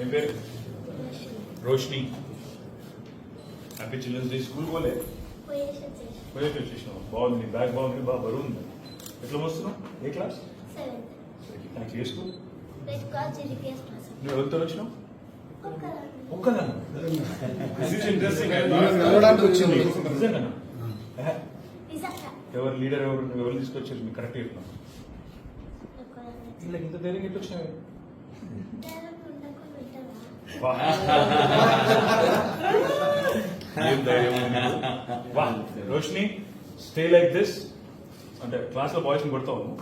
ఏం పేరు? Roshini happy children's day school పోలే? పోయేసి వచ్చేసి పోయేసి వచ్చేసినావు బాగుంది. నీ బ్యాగ్ బాగుంది బాగా బరువు ఉంది. ఎట్లా వస్తున్నావు ఏ క్లాస్ నాకు ఏ స్కూల్ నువ్వు ఎవరితో వచ్చినావు. నిజంగా. ఎవరు లీడర్ ఎవరు నువ్వు ఎవరు తీసుకొచ్చారు? మీకు కరెక్ట్ చెప్పినా ఇంత ధైర్యం ఎట్లా వచ్చినావు డైరెక్ట్ ఉండకుండా వింటావా వా. ఏం ధైర్యం ఉంది నీకు? వా రోషిని స్టే లైక్ దిస్ అంటే క్లాస్లో బాయ్స్ని కొడతావు నువ్వు?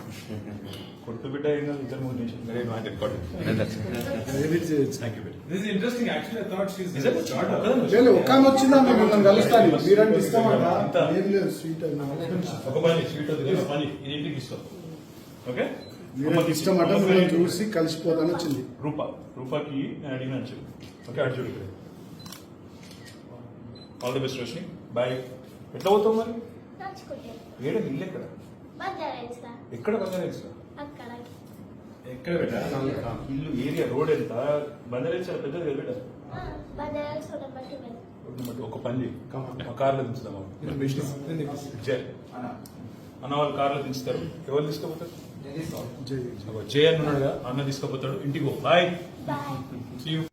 కొడుకు బిడ్డ కాదు ఇద్దరు మూడు నిమిషం very wanted thank you This is interesting. Actually, I thought she's Is it? the daughter. ఒక్కదాన్ని లేదు వచ్చినావు? ఒక్క ఆమె వచ్చిందా మేము మిమ్మల్ని కలుస్తాను మీరంటే ఇస్తామంట. ఏం లేదు స్వీట్ అది నా husband ఇష్టం. ఒక పని స్వీట్ వద్దు పని ఇది ఇంటికి ఇస్తాం ఓకే మీరంటే ఇష్టమంట మిమ్మల్ని చూసి కలిసిపోతాను వచ్చింది. రూపా రూపాకి నేను అడిగినాను చెప్పు ఓకే అటు చూడు all the best Roshini bye ఎట్లా పోతావు మరి? ఏడ ఇల్లు ఎక్కడ? ఎక్కడ అక్కడ. ఎక్కడ పెట్టా? ఇల్లు ఏరియా రోడ్ ఎంత? బంగారేస్ చాలా పెద్దది కదా బిడ్డ ఒక పని మా కార్లో దించుదాం. జై. అన్న. వాళ్ళు కార్లో దించుతారు. ఎవరు తీసుకుపోతారు జై జే అన్న ఉన్నాడుగా. అన్న తీసుకుపోతాడు. ఇంటికి పో. Bye bye see you